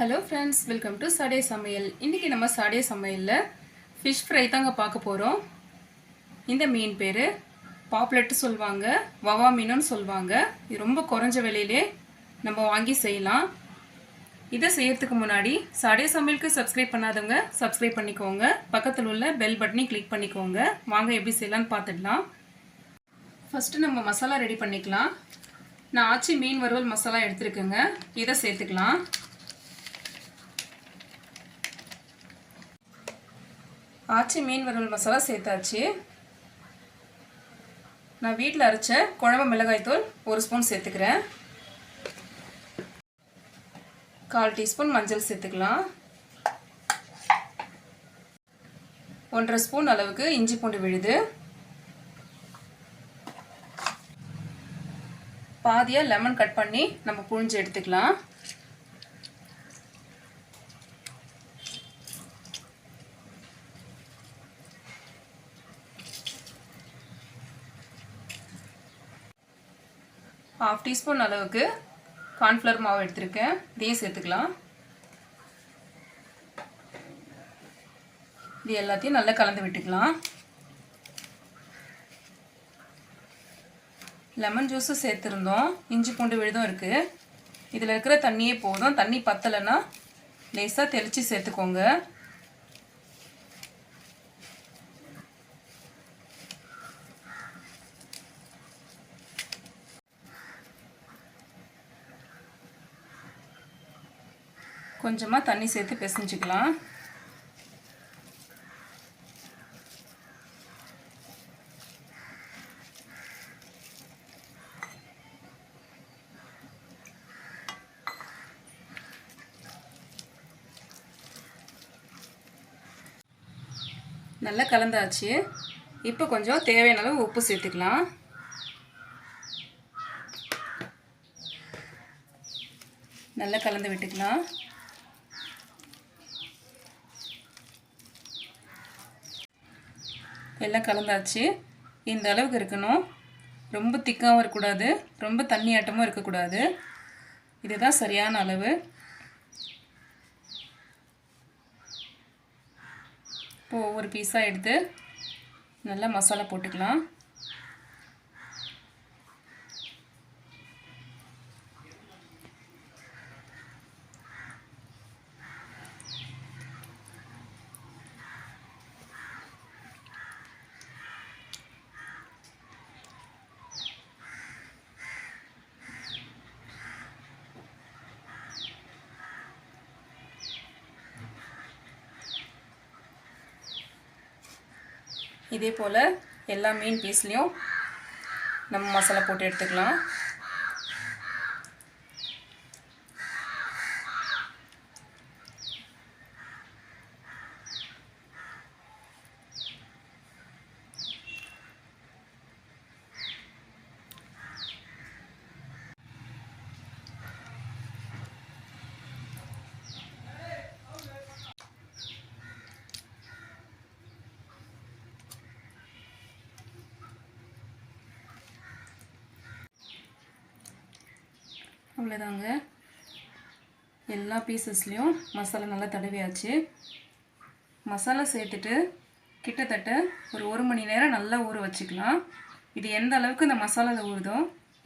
Hello friends welcome to சாடே சமையல் இன்றைக்கி நம்ம சாடே சமையலில் ஃபிஷ் ஃப்ரை தாங்க பார்க்க போகிறோம் இந்த மீன் பேர் பாப்லெட்டு சொல்லுவாங்க வவா மீனுன்னு சொல்லுவாங்க இது ரொம்ப குறைஞ்ச விலையிலே நம்ம வாங்கி செய்யலாம். இதை செய்யறதுக்கு முன்னாடி சாடே சமையலுக்கு சப்ஸ்கிரைப் பண்ணாதவங்க சப்ஸ்கிரைப் பண்ணிக்கோங்க. பக்கத்தில் உள்ள பெல் பட்டனையும் கிளிக் பண்ணிக்கோங்க. வாங்க எப்படி செய்யலாம்னு பார்த்துடலாம். ஃபஸ்ட்டு நம்ம மசாலா ரெடி பண்ணிக்கலாம். நான் ஆச்சி மீன் வறுவல் மசாலா எடுத்துருக்கேங்க. இதை சேர்த்துக்கலாம். ஆச்சி மீன் வறுவல் மசாலா சேர்த்தாச்சு. நான் வீட்டில் அரைச்ச குழம்பு மிளகாய்த்தூள் ஒரு ஸ்பூன் சேர்த்துக்கிறேன். கால் டீஸ்பூன் மஞ்சள் சேர்த்துக்கலாம். ஒன்றரை ஸ்பூன் அளவுக்கு இஞ்சி பூண்டு விழுது. பாதியாக லெமன் கட் பண்ணி நம்ம புழிஞ்சு எடுத்துக்கலாம். ஹாஃப் டீஸ்பூன் அளவுக்கு கார்ன்ஃப்ளவர் மாவு எடுத்திருக்கேன். இதையும் சேர்த்துக்கலாம். இது எல்லாத்தையும் நல்லா கலந்து விட்டுக்கலாம். லெமன் ஜூஸும் சேர்த்துருந்தோம். இஞ்சி பூண்டு விழுதும் இருக்குது இதில் இருக்கிற தண்ணியே போதும். தண்ணி பத்தலைன்னா லேசாக தெளித்து சேர்த்துக்கோங்க. கொஞ்சமாக தண்ணி சேர்த்து பிசைஞ்சிக்கலாம். நல்லா கலந்தாச்சு. இப்போ கொஞ்சம் தேவையான அளவு உப்பு சேர்த்துக்கலாம். நல்லா கலந்து விட்டுக்கலாம். எல்லாம் கலந்தாச்சு. இந்த அளவுக்கு இருக்கணும். ரொம்ப திக்காகவும் இருக்கக்கூடாது. ரொம்ப தண்ணி ஆட்டமும் இருக்கக்கூடாது. இதுதான் சரியான அளவு. இப்போது ஒவ்வொரு பீஸாக எடுத்து நல்லா மசாலா போட்டுக்கலாம். இதே போல் எல்லா மீன் பீஸ்லேயும் நம்ம மசாலா போட்டு எடுத்துக்கலாம். அவ்வளோதாங்க எல்லா பீசஸ்லேயும் மசாலா நல்லா தடவியாச்சு. மசாலா சேர்த்துட்டு கிட்டத்தட்ட ஒரு ஒரு மணி நேரம் நல்லா ஊற வச்சுக்கலாம். இது எந்த அளவுக்கு இந்த மசாலாவில் ஊறுதோ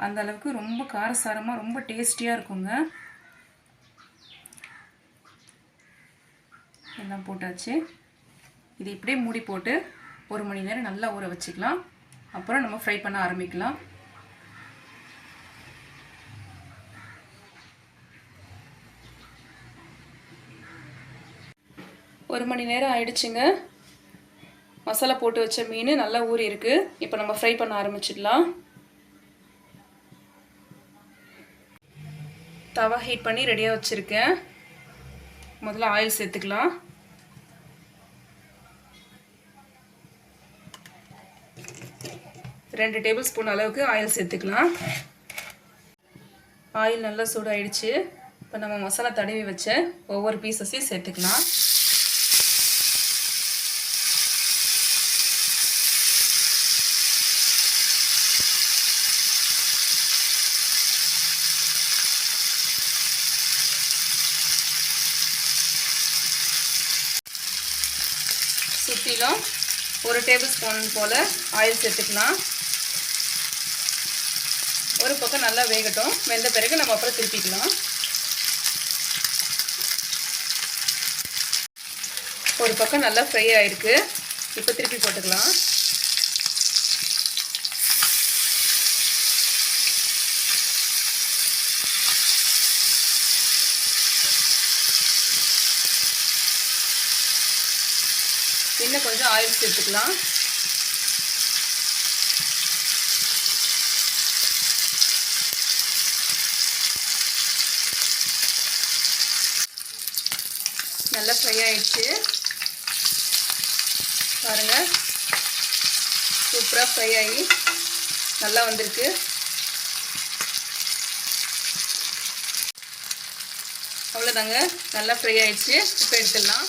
அந்த அளவுக்கு ரொம்ப காரசாரமாக ரொம்ப டேஸ்டியாக இருக்குங்க. எல்லாம் போட்டாச்சு. இது இப்படியே மூடி போட்டு ஒரு மணி நேரம் நல்லா ஊற வச்சுக்கலாம். அப்புறம் நம்ம ஃப்ரை பண்ண ஆரம்பிக்கலாம். ஒரு மணி நேரம் ஆயிடுச்சுங்க. மசாலா போட்டு வச்ச மீன் நல்லா ஊறி இருக்கு. இப்போ நம்ம ஃப்ரை பண்ண ஆரம்பிச்சிடலாம். தவா ஹீட் பண்ணி ரெடியாக வச்சுருக்கேன். முதல்ல ஆயில் சேர்த்துக்கலாம். ரெண்டு டேபிள் ஸ்பூன் அளவுக்கு ஆயில் சேர்த்துக்கலாம். ஆயில் நல்லா சூடாயிடுச்சு. இப்போ நம்ம மசாலா தடவி வச்ச ஒவ்வொரு பீசஸையும் சேர்த்துக்கலாம். சுற்றிலும் ஒரு டேபிள் ஸ்பூன் போல் ஆயில் சேர்த்துக்கலாம். ஒரு பக்கம் நல்லா வேகட்டும். வெந்த பிறகு நம்ம அப்புறம் திருப்பிக்கலாம். ஒரு பக்கம் நல்லா ஃப்ரை ஆகிருக்கு இப்போ திருப்பி போட்டுக்கலாம். இன்னும் கொஞ்சம் ஆயில் சேர்த்துக்கலாம் நல்லா ஃப்ரை ஆயிடுச்சு. பாருங்க. சூப்பராக ஃப்ரை ஆகி நல்லா வந்திருக்கு. அவ்வளோதாங்க நல்லா ஃப்ரை ஆயிடுச்சு. இப்போ எடுத்துடலாம்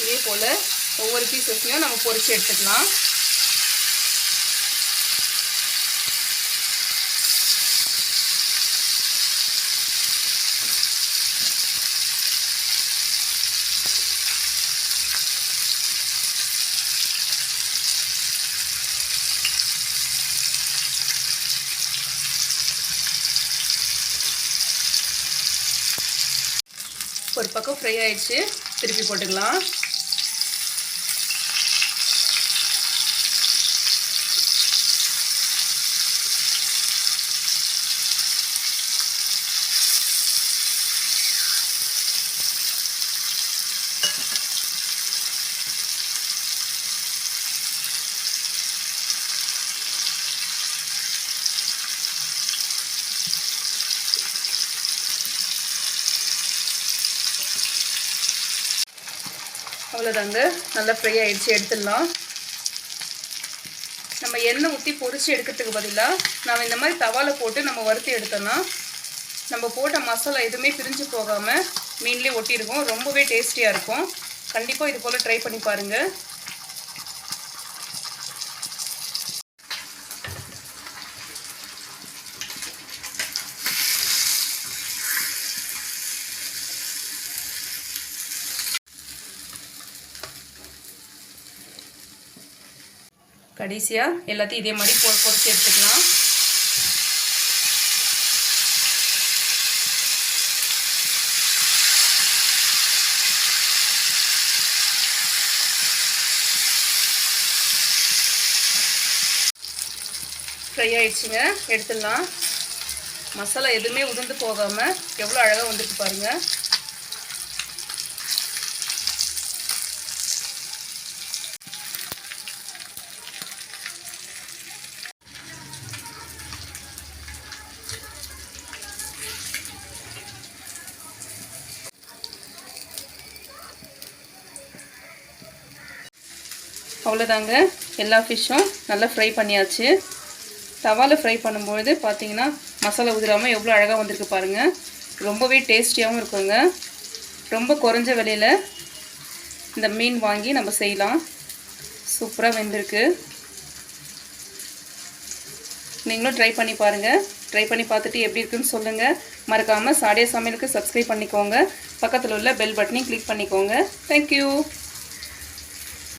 இதே போல் ஒவ்வொரு பீசஸ்லையும் நம்ம பொறிச்சு எடுத்துக்கலாம். ஒரு பக்கம் ஃப்ரை ஆயிடுச்சு. திருப்பி போட்டுக்கலாம். அவ்வளோதாங்க நல்லா ஃப்ரை ஆகிடுச்சு எடுத்துடலாம். நம்ம எண்ணெய் ஊற்றி பொறிச்சு எடுக்கிறதுக்கு பதிலாக நம்ம இந்த மாதிரி தவால போட்டு நம்ம வறுத்து எடுத்தோம்னா நம்ம போட்ட மசாலா எதுவுமே பிரிஞ்சு போகாமல் மீன்லேயே ஒட்டியிருக்கும். ரொம்பவே டேஸ்டியாக இருக்கும். கண்டிப்பாக இது போல் ட்ரை பண்ணி பாருங்கள் கடைசியாக எல்லாத்தையும் இதே மாதிரி பொ பொறிச்சு எடுத்துக்கலாம். ஃப்ரை ஆயிடுச்சுங்க. எடுத்துடலாம். மசாலா எதுவுமே உதிர்ந்து போகாமல் எவ்வளோ அழகாக வந்துருக்கு பாருங்கள் அவ்வளோதாங்க. எல்லா ஃபிஷ்ஷும் நல்லா ஃப்ரை பண்ணியாச்சு. தவாவில் ஃப்ரை பண்ணும்பொழுது பார்த்தீங்கன்னா மசாலா உதிராமல் எவ்வளோ அழகாக வந்திருக்கு பாருங்கள் ரொம்பவே டேஸ்டியாகவும் இருக்குங்க. ரொம்ப குறைஞ்ச விலையில் இந்த மீன் வாங்கி நம்ம செய்யலாம். சூப்பராக வெந்திருக்கு. நீங்களும் ட்ரை பண்ணி பாருங்கள் ட்ரை பண்ணி பார்த்துட்டு எப்படி இருக்குன்னு சொல்லுங்கள் மறக்காமல் சாடியா சமையலுக்கு சப்ஸ்கிரைப் பண்ணிக்கோங்க. பக்கத்தில் உள்ள பெல் பட்டனையும் கிளிக் பண்ணிக்கோங்க. தேங்க்யூ